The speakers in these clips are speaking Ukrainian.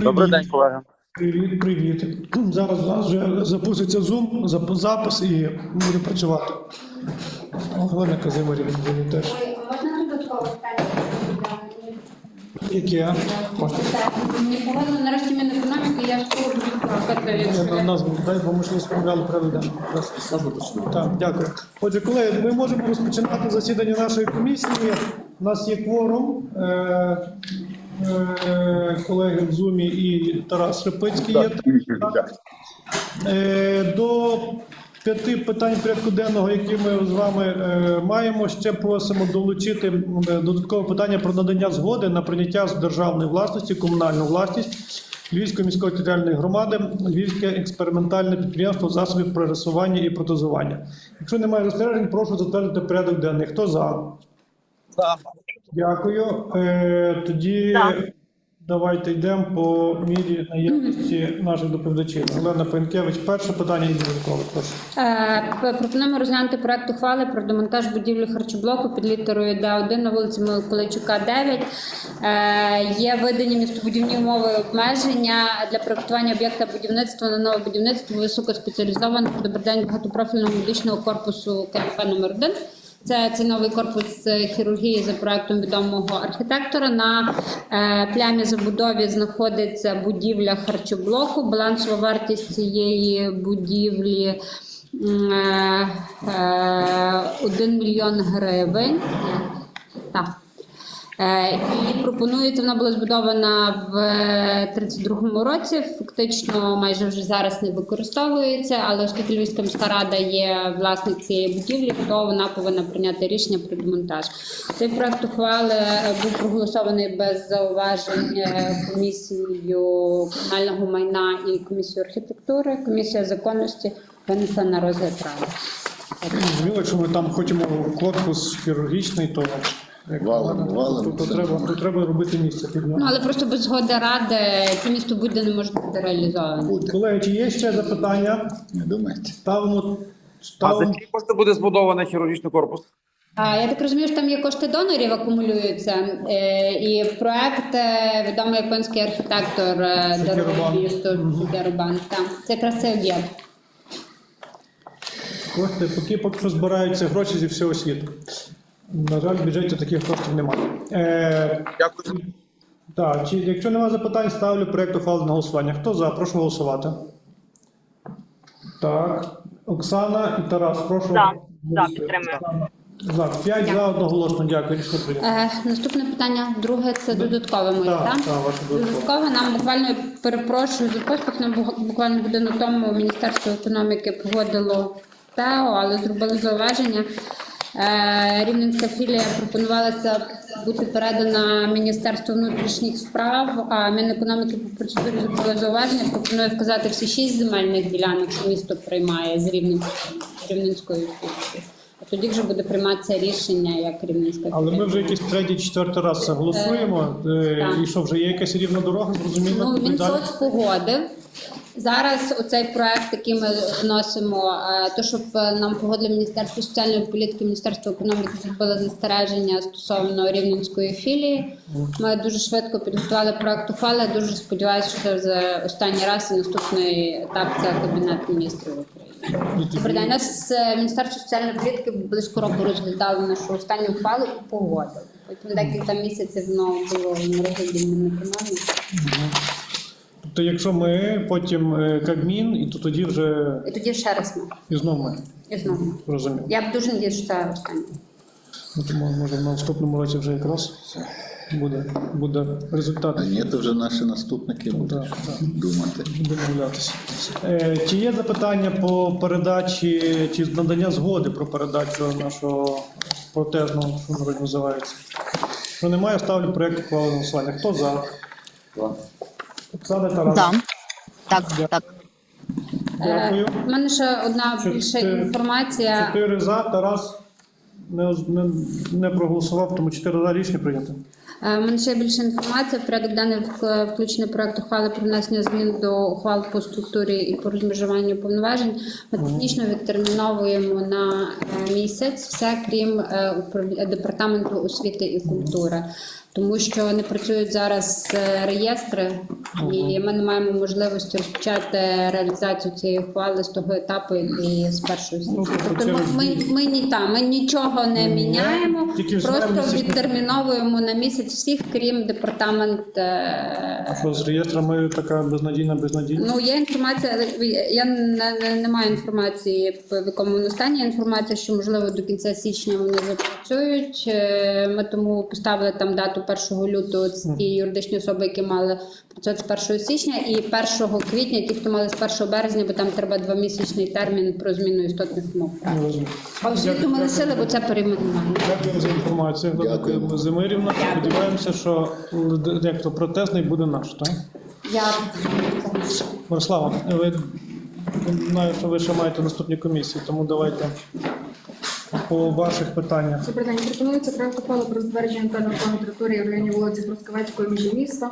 Добрий день, колеги. Привіт, привіт. Зараз у нас вже запуститься Zoom, запис і буде працювати. Олена Казимирів буде теж. Можна додаткове питання? Яке? Мені погодили нарешті Мінекономіки, я ж Я до нас дай, бо ми ж не справляли денний. Так, дякую. Отже, колеги, ми можемо розпочинати засідання нашої комісії. У нас є кворум. Е, колеги в Зумі і Тарас Репицький є. Е, До п'яти питань порядку денного, які ми з вами е, маємо, ще просимо долучити додаткове питання про надання згоди на прийняття з державної власності, комунальну власність Львівської міської територіальної громади, Львівське експериментальне підприємство засобів пририсування і протезування. Якщо немає застережень, прошу затвердити порядок денний. Хто за? Дякую. Е, тоді давайте йдемо по мірі наявності наших доповідачів. Олена Пенкевич, перше питання і додаткове. Прошу. Е, Пропонуємо розглянути проект ухвали про демонтаж будівлі харчоблоку під літерою Д1 на вулиці Миколайчука, 9. Е, Є видані містобудівні умови обмеження для проектування об'єкта будівництва на нове будівництво високоспеціалізованого добрий день багатопрофільного медичного корпусу КНП номер 1 Це ціновий новий корпус е, хірургії за проектом відомого архітектора. На е, плямі забудові знаходиться будівля харчоблоку. Балансова вартість цієї будівлі м, е, 1 мільйон гривень. Так. Е, І пропонується, вона була збудована в 32-му році. Фактично, майже вже зараз не використовується, але оскільки Львівська міська рада є власник цієї будівлі, то вона повинна прийняти рішення про демонтаж. Цей проект ухвали е, був проголосований без зауважень е, комісією комунального майна і комісією архітектури. Комісія законності винесла на розгляд ради. Зрозуміло, якщо ми там хочемо корпус хірургічний, то валимо, то, то, треба, то треба робити місце під нього. Ну але просто без згоди ради ці місто буде не може бути реалізовано. Колеги, чи є ще запитання? Не думайте. Ставимо, А за ставимо. які кошти буде збудований хірургічний корпус? А, Я так розумію, що там є кошти донорів акумулюються, е, і проект е, відомий японський архітектор е, дарує місто Шукерабан. Там це якраз цей об'єкт. Кошти, поки поки що збираються гроші зі всього світу. На жаль, в бюджеті таких коштів немає. Е, Дякую. так, чи, якщо немає запитань, ставлю проєкт ухвали на голосування. Хто за? Прошу голосувати. Так. Оксана і Тарас, прошу. За. За, підтримую. За. П'ять за одноголосно. Дякую. Рішення прийнято. Е, Наступне питання, друге, це додаткове моє, Так, так? так, ваше додаткове. Додаткове нам буквально перепрошую за поспіх. Нам бу- буквально годину тому Міністерство економіки погодило ТЕО, але зробили зауваження. Е, Рівненська філія пропонувалася бути передана Міністерству внутрішніх справ, а Мінекономіки по процедурі зробили зауваження. Пропонує вказати всі шість земельних ділянок, що місто приймає з Рівненської Рівненської філії. А тоді вже буде прийматися рішення як Рівненська Але ми вже якийсь третій, четвертий раз це голосуємо. Е. І що, вже є якась рівна дорога, зрозуміло? Ну? Мінсоц погодив. Зараз оцей проект, який ми вносимо, е, то щоб е, нам погодили Міністерство соціальної політики, Міністерство економіки зробили застереження стосовно рівненської філії. Ми дуже швидко підготували проект ухвали. Дуже сподіваюся, що вже останній раз і наступний етап це кабінет міністрів України. Нас е, Міністерство соціальної політики близько року розглядало нашу останню ухвалу і погодили. Потім декілька місяців воно було на розгляді Мінекономіки. Тобто, якщо ми потім е, Кабмін, і то тоді вже І тоді ще раз ми. і знову ми. І знову. Розуміло. Я б дуже надіюсь, що це останнє. Ну, тому може на наступному році вже якраз буде, буде результат. А ні, то вже наші наступники будуть Так, так. думати. домовлятися. Е, чи є запитання по передачі, чи надання згоди про передачу нашого протезного, що народі називається? Що немає, ставлю проєкт на голосування. Хто за? Оксана Тарас. Да. Так, так. Дякую. У мене ще одна Чотири- більша інформація. Чотири за, Тарас не, не, не проголосував, тому чотири за рішення прийнято. Е, У мене ще більше інформації. В порядок денний вк- включений проект ухвали про внесення змін до ухвал по структурі і по розмежуванню повноважень. Ми технічно відтерміновуємо на е, місяць все, крім е, управлі- департаменту освіти і культури. Тому що не працюють зараз е, реєстри, і ми не маємо можливості розпочати реалізацію цієї ухвали з того етапу, який з першої Ну, тобто Тобто ми, ми, ми, ні, та, ми нічого не міняємо, тільки просто відтерміновуємо на місяць всіх, крім департамент. А е, що з реєстрами така безнадійна, безнадійна? Ну, є інформація, я не, не, не маю інформації, в якому воно стані. Є Інформація, що можливо до кінця січня вони запрацюють. Е, Ми тому поставили там дату 1 лютого це ті юридичні особи, які мали працювати з 1 січня, і 1 квітня, ті, хто мали з 1 березня, бо там треба двомісячний термін про зміну істотних умов. А освіту ми лишили, бо це перейменування. Дякую за інформацію. Дякуємо. Зимирівна. Сподіваємося, що дехто протестний буде наш, так? Я Мирослава, ви знаю, що ви ще маєте наступні комісії, тому давайте по ваших питаннях. Добрий день. Пропонується проект ухвали про затвердження плану території в районі вулиці Проскавецької між міста.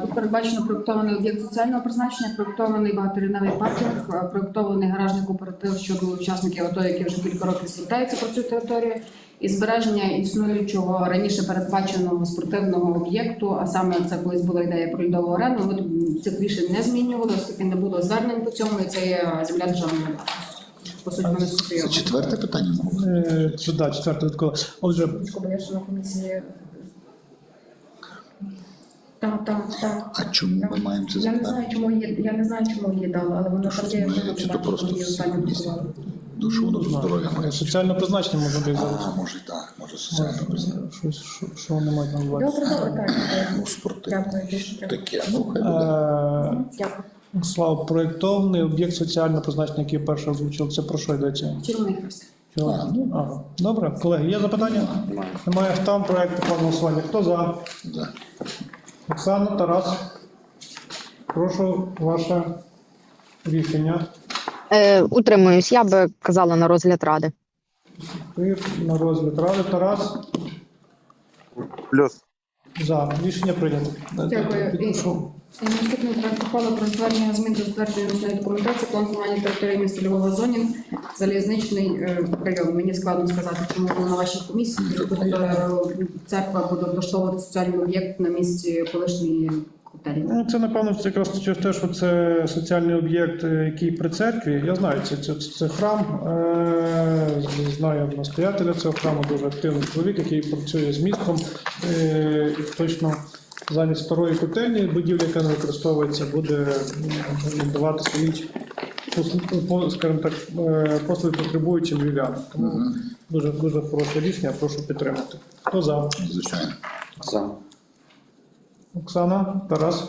Тут передбачено проєктований об'єкт соціального призначення, проєктований багаторівневий паркінг, проєктований гаражний кооператив щодо учасників АТО, які вже кілька років звертаються про цю територію, і збереження існуючого раніше передбаченого спортивного об'єкту, а саме це колись була ідея про льодову арену. Ми цих рішень не змінювали, оскільки не було звернень по цьому, і це є земля державної власності. По суті, вони Це скопійовані. четверте питання, мабуть. Е, Це да, четверте додаткове. Отже, бо я ще на комісії. Так, так, так. А чому ми маємо це Я не знаю, чому її, я не знаю, чому її дали, але воно Що там є, ми, чи то просто її всі останню друкували. Ну, що воно до здоров'я має? соціальне призначення може бути зараз. А, може так, може соціально призначення. Щось, що, що вони мають на увазі. Добре, добре, так. Ну, спортивне. Дякую, треба. Таке, ну, хай буде. Е, Дякую. Слава, проєктований об'єкт соціального призначення, який перше озвучив. Це про що йдеться? Хрест. Ну. Ага. Добре, колеги, є запитання? Немає. Немає там проєкту плану голосування. Хто за? Да. Оксана, Тарас. Прошу ваше рішення. Е, утримуюсь, я би казала на розгляд ради. Ви на розгляд ради. Тарас Плюс. за. Рішення прийнято. Дякую. Підпишу. І наступний проект ухвали про затвердження змін до затвердженої ручної документації планування території міста Львова зоні залізничний е, район. Мені складно сказати, чому на вашій комісії. Е, церква буде облаштовувати соціальний об'єкт на місці колишньої котельні. Ну, це напевно це якраз через те, що це соціальний об'єкт, е, який при церкві. Я знаю, це, це, це храм. Е, знаю настоятеля цього храму, дуже активний чоловік, який працює з містом. Е, точно замість старої котельні будівля, яка не використовується, буде м, надавати свої послуги, скажімо так, е, послуги потребуючим львів'янам. Тому дуже дуже хороше рішення. Прошу підтримати. Хто за? Звичайно. За. Оксана, Тарас.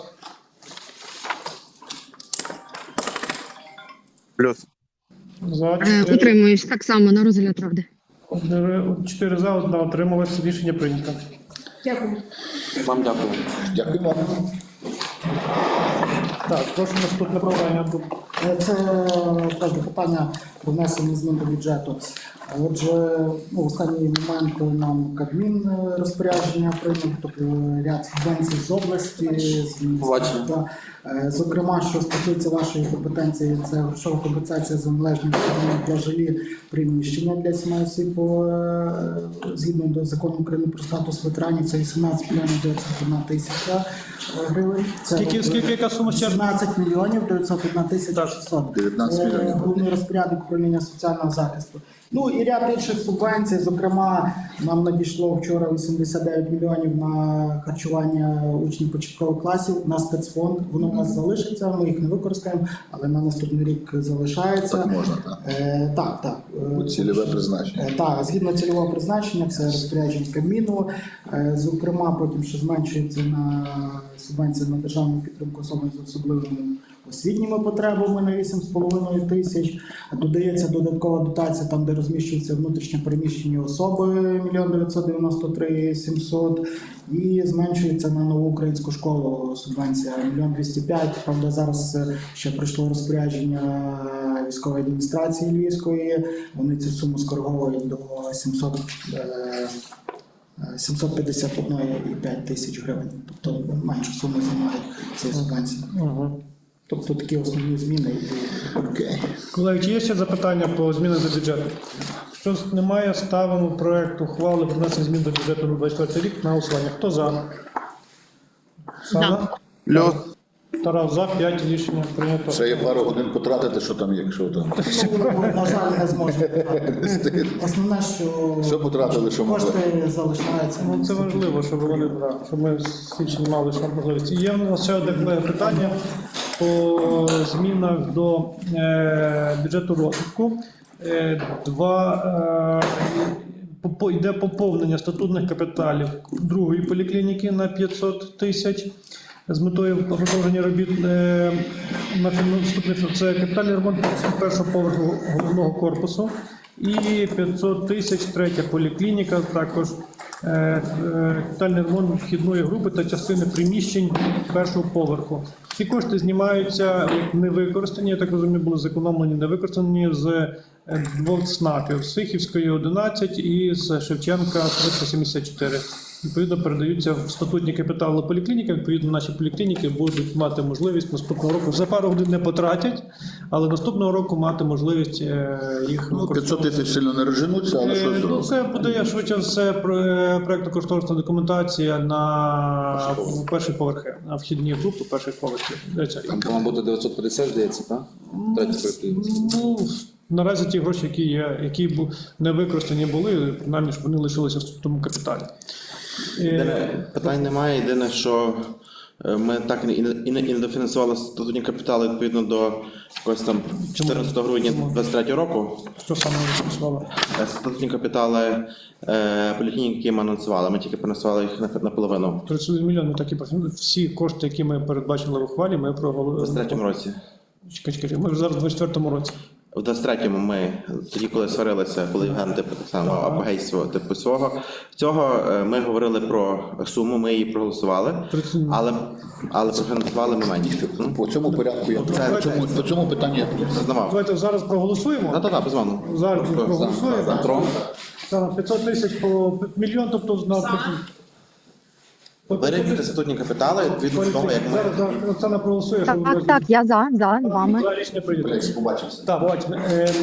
Плюс. За Е, чотири. утримуюсь так само на розгляд ради. Чотири чотири за, одна отрималась. Рішення прийнято. Дякую. Вам дякую. Дякую. Так, прошу наступне питання. Е, Це теж питання про внесення змін до бюджету. Отже, ну, в останній момент нам Кабмін е, розпорядження прийняв, тобто ряд субвенцій з області. з. Та, е, Зокрема, що стосується вашої компетенції, це грошова компенсація за належні для жилі приміщення для сімей осіб е, згідно до закону України про статус ветеранів. Це 18 мільйонів 901 тисяча е, гривень. Це Скільки, скільки яка сума ще? 17 мільйонів 901 тисяча 600. 19 Це мільйонів. Головний розпорядник управління соціального захисту. Ну і ряд інших субвенцій. Зокрема, нам надійшло вчора 89 мільйонів на харчування учнів початкових класів на спецфонд. Воно у нас залишиться. Ми їх не використаємо, але на наступний рік залишається. Так можна, так. Е, так, так. Цільове призначення. Е, Так, згідно цільового призначення, це розпорядження Кабміну. Е, Зокрема, потім ще зменшується на субвенція на державну підтримку особам з особливими освітніми потребами на 8,5 тисяч. Додається додаткова дотація там, де розміщуються внутрішньо переміщені особи 1 993 700. І зменшується на нову українську школу субвенція 1 205. Правда, зараз е, ще прийшло розпорядження військової адміністрації Львівської. Вони цю суму скориговують до 700, е, е, 751,5 тисяч гривень. Тобто меншу суму займають цієї субвенції. Тобто такі основні зміни. Окей. Колеги, чи є ще запитання по змінам до бюджету? Якщо немає, ставимо проект ухвали про внесення змін до бюджету на 24 рік на голосування. Хто за? Сана? Плюс. Тарас за, 5 рішення прийнято. Ще є пару годин потратити, що там, якщо там. На жаль, не зможемо. Основне, що Все потратили, що могли. кошти залишаються. Ну, це важливо, щоб вони да, щоб ми січні мали ще можливість. І Є в нас ще одне питання по змінах до е, бюджету розвитку. Е, два е, йде поповнення статутних капіталів другої поліклініки на 500 тисяч. З метою продовження робіт на фін- наступний це капітальний ремонт першого поверху головного корпусу і 500 тисяч третя поліклініка, також капітальний ремонт вхідної групи та частини приміщень першого поверху. Ці кошти знімаються невикористані, я так розумію, були зекономлені невикористані з е, двох СНАПів з Сихівської 11 і з Шевченка 374. Відповідно, передаються в статутні капітали поліклініки. Відповідно, наші поліклініки будуть мати можливість наступного року за пару годин не потратять, але наступного року мати можливість е, їх Ну, 500 тисяч сильно не розженуться, але що Е, Ну, зробити? це буде швидше все проєктно кошторисна документація на перші поверхи, на вхідні групи перших поверхів. Там має бути 950, здається, так? Ну, наразі ті гроші, які є, які не використані були, принаймні, щоб вони лишилися в тому капіталі. Єдине, питань немає. Єдине, що е, ми так і не, і не, дофінансували статутні капітали відповідно до якогось там 14 грудня 23 року. Що саме працювали? Е, Статутні капітали е, поліклініки, які ми анонсували. Ми тільки перенесували їх на- наполовину 31 мільйонів такі профі- Всі кошти, які ми передбачили в ухвалі, ми у проголосували. 23 році. Чекай, чекай, ми вже зараз в 24 році. У 23-му ми тоді, коли сварилися, коли Євген типу так само апогейство типу свого цього, е, ми говорили про суму, ми її проголосували, але але профінансували ми менше. По цьому порядку я Це- по цьому, по цьому питанню я Зазнавав. Давайте зараз проголосуємо. Та та та безумовно. Зараз проголосуємо. Петро? Це на 500 тисяч по мільйон, тобто на 500 Вирівняти статутні капітали відповідно до того, як ми Зараз зараз Оксана проголосує, що Так, так, я за, за з вами. За рішення. Олексій, побачимося. Так, бачимо. Е,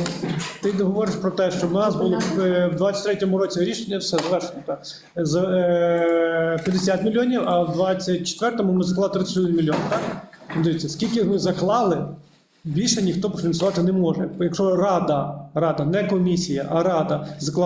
ти говориш про те, що в нас було е, в 23-му році рішення, все завершено. Так, з е, 50 мільйонів, а в 24-му ми заклали 31 мільйон. Так? Ну, Дивіться, скільки ми заклали, більше ніхто профінансувати не може. Якщо рада, рада, не комісія, а рада заклала.